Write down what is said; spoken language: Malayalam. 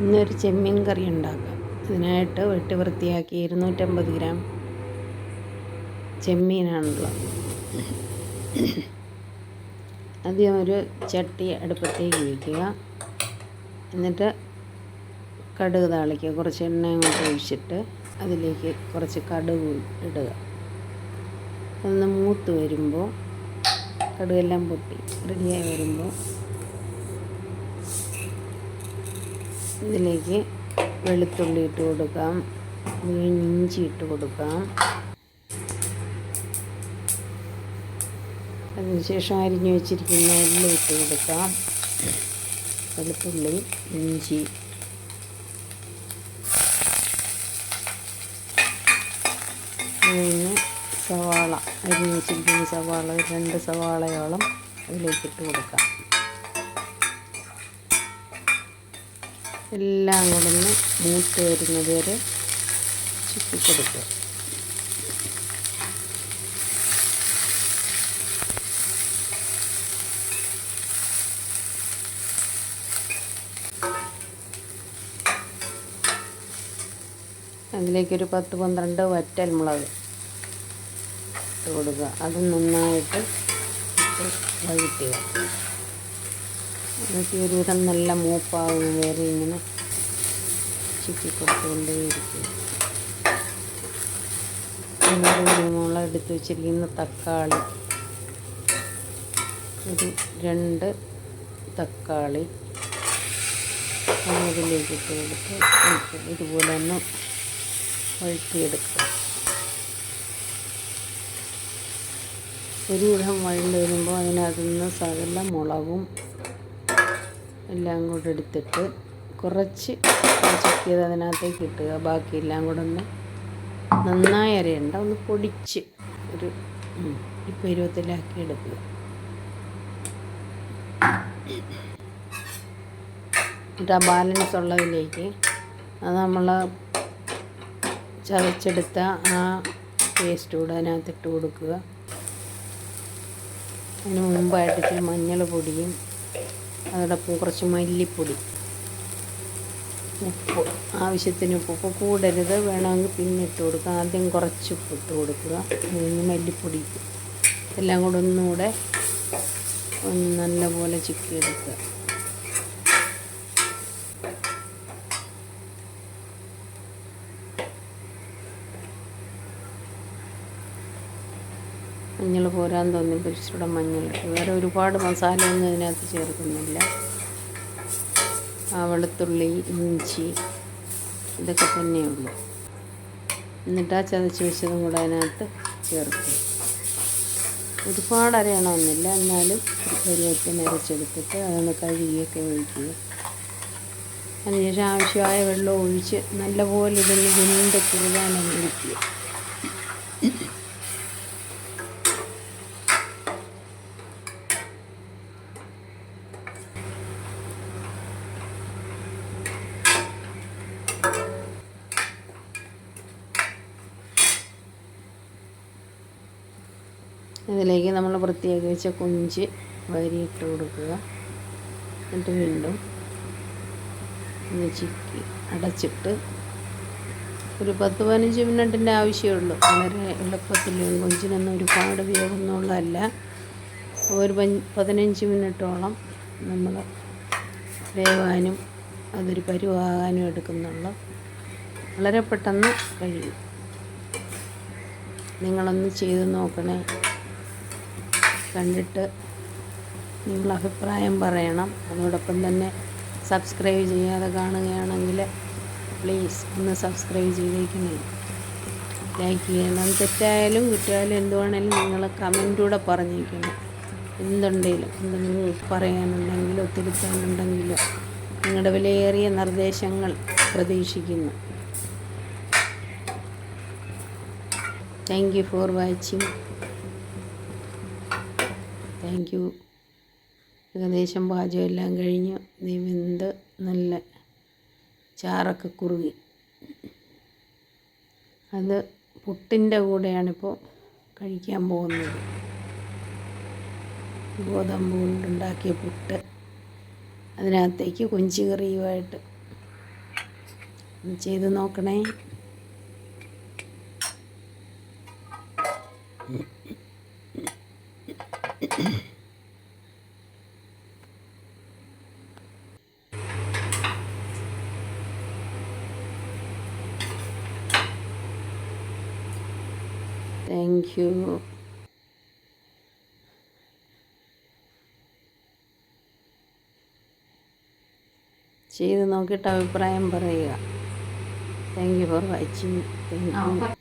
ഇന്നൊരു ചെമ്മീൻ കറി ഉണ്ടാക്കാം. അതിനായിട്ട് വെട്ടി വൃത്തിയാക്കി ഇരുന്നൂറ്റമ്പത് ഗ്രാം ചെമ്മീനാണുള്ളത്. ആദ്യം ഒരു ചട്ടി അടുപ്പത്തേക്ക് വയ്ക്കുക. എന്നിട്ട് കടുക് താളിക്കുക. കുറച്ച് എണ്ണ അങ്ങോട്ട് ഒഴിച്ചിട്ട് അതിലേക്ക് കുറച്ച് കടുക് ഇടുക. ഒന്ന് മൂത്ത് വരുമ്പോൾ കടുകെല്ലാം പൊട്ടി റെഡിയായി വരുമ്പോൾ ഇതിലേക്ക് വെളുത്തുള്ളി ഇട്ട് കൊടുക്കാം. ഇഞ്ചി ഇട്ട് കൊടുക്കാം. അതിനുശേഷം അരിഞ്ഞു വെച്ചിരിക്കുന്ന ഉള്ളി ഇട്ട് കൊടുക്കാം. വെളുത്തുള്ളി ഇഞ്ചി. കഴിഞ്ഞ് സവാള അരിഞ്ഞു വെച്ചിരിക്കുന്ന സവാള രണ്ട് സവാളയോളം അതിലേക്ക് ഇട്ട് കൊടുക്കാം. എല്ലാം കൂടെ ഒന്ന് മൂത്ത് വരുന്നത് വരെ ചുറ്റി കൊടുക്കുക അതിലേക്കൊരു പത്ത് പന്ത്രണ്ട് വറ്റൽമുളക് ഇട്ട് കൊടുക്കുക. അത് നന്നായിട്ട് വഴറ്റുക. എന്നിട്ട് ഒരുവിധം നല്ല മൂപ്പാവും വരെ ഇങ്ങനെ ചുറ്റി കൊടുത്തുകൊണ്ടേയിരിക്കുക മുളക് എടുത്ത് വെച്ചിരിക്കുന്ന തക്കാളി. ഒരു രണ്ട് തക്കാളി അതിലേക്ക് ഇട്ട് കൊടുത്ത് ഇതുപോലെ ഒന്ന് വഴറ്റിയെടുക്കുക ഒരുവിധം വഴണ്ട് വരുമ്പോൾ അതിനകത്ത് നിന്ന് സകല മുളകും എല്ലാം കൂടെ എടുത്തിട്ട് കുറച്ച് ചക്കിയത് അതിനകത്തേക്ക് ഇട്ടുക. ബാക്കി എല്ലാം കൂടെ ഒന്ന് നന്നായി അരയണ്ട. ഒന്ന് പൊടിച്ച് ഒരു ഈ പരുവത്തിലാക്കി എടുക്കുക. എന്നിട്ട് ആ ബാലൻസ് ഉള്ളതിലേക്ക് അത് നമ്മൾ ചതച്ചെടുത്ത ആ പേസ്റ്റ് കൂടെ അതിനകത്ത് ഇട്ട് കൊടുക്കുക. അതിന് മുമ്പായിട്ട് ഇച്ചിരി മഞ്ഞൾ പൊടിയും അതോടൊപ്പം കുറച്ച് മല്ലിപ്പൊടി. ഉപ്പ് ആവശ്യത്തിന് ഉപ്പ്. ഉപ്പ് കൂടരുത്. വേണമെങ്കിൽ പിന്നെ ഇട്ട് കൊടുക്കുക. ആദ്യം കുറച്ച് ഉപ്പ് ഇട്ട് കൊടുക്കുക. കഴിഞ്ഞ് മല്ലിപ്പൊടി എല്ലാം കൂടെ ഒന്നുകൂടെ ഒന്ന് നല്ലപോലെ ചിക്കി എടുക്കുക മഞ്ഞൾ പോരാൻ തോന്നി ഇച്ചിരി മഞ്ഞൾ വേറെ ഒരുപാട് മസാലയൊന്നും ഇതിനകത്ത് ചേർക്കുന്നില്ല. ആ വെളുത്തുള്ളി ഇഞ്ചി ഇതൊക്കെ തന്നെയുള്ളൂ എന്നിട്ട് ആ ചതച്ച് വെച്ചതും കൂടെ അതിനകത്ത് ചേർക്കും. ഒരുപാട് അരയണമെന്നില്ല എന്നാലും ഒരു കരിവേപ്പിന് അരച്ചെടുത്തിട്ട് അതൊന്ന് കഴുകിയൊക്കെ ഒഴിക്കുക. അതിനുശേഷം ആവശ്യമായ വെള്ളം ഒഴിച്ച് നല്ലപോലെ ഇതൊന്ന് വെന്ത് കുറുകാൻ അനുവദിക്കുക ഇതിലേക്ക് നമ്മൾ വൃത്തിയാക്കി വെച്ച കുഞ്ച് വരിയിട്ട് കൊടുക്കുക. എന്നിട്ട് വീണ്ടും ഒന്ന് ചിക്കി അടച്ചിട്ട് ഒരു പത്ത് പതിനഞ്ച് മിനിറ്റിന്റെ ആവശ്യമുള്ളൂ വളരെ എളുപ്പത്തിൽ കുഞ്ചിനൊന്നും ഒരുപാട് വേഗമൊന്നുള്ളതല്ല ഒരു പതിനഞ്ച് മിനിറ്റോളം നമ്മൾ വേവാനും അതൊരു പരുവാകാനും എടുക്കുന്നുള്ളൂ. വളരെ പെട്ടെന്ന് കഴിയും. നിങ്ങളൊന്ന് ചെയ്ത് നോക്കണേ. കണ്ടിട്ട് നിങ്ങളുടെ അഭിപ്രായം പറയണം. അതോടൊപ്പം തന്നെ സബ്സ്ക്രൈബ് ചെയ്യാതെ കാണുകയാണെങ്കിൽ പ്ലീസ് ഒന്ന് സബ്സ്ക്രൈബ് ചെയ്തേക്കണേ. ലൈക്ക് ചെയ്യണം. തെറ്റായാലും കുറ്റമായാലും എന്തുവാണേലും നിങ്ങൾ കമന്റൂടെ പറഞ്ഞേക്കണം. എന്തുണ്ടെങ്കിലും എന്തെങ്കിലും പറയാനുണ്ടെങ്കിലോ തിരുത്താനുണ്ടെങ്കിലോ നിങ്ങളുടെ വിലയേറിയ നിർദ്ദേശങ്ങൾ പ്രതീക്ഷിക്കുന്നു. Thank you for watching thank you ഏകദേശം പാചകം എല്ലാം കഴിഞ്ഞു. നീ വെന്ത് നല്ല ചാറൊക്കെ കുറുകി. അത് പുട്ടിന്റെ കൂടെയാണിപ്പോൾ കഴിക്കാൻ പോകുന്നത്. ഗോതമ്പ് കൊണ്ടുണ്ടാക്കിയ പുട്ട്. അതിനകത്തേക്ക് കൊഞ്ച് കറിയുമായിട്ട്. ഒന്ന് ചെയ്ത് നോക്കണേ. താങ്ക് യു ചെയ്ത് നോക്കിയിട്ട് അഭിപ്രായം പറയുക. Thank you for watching thank you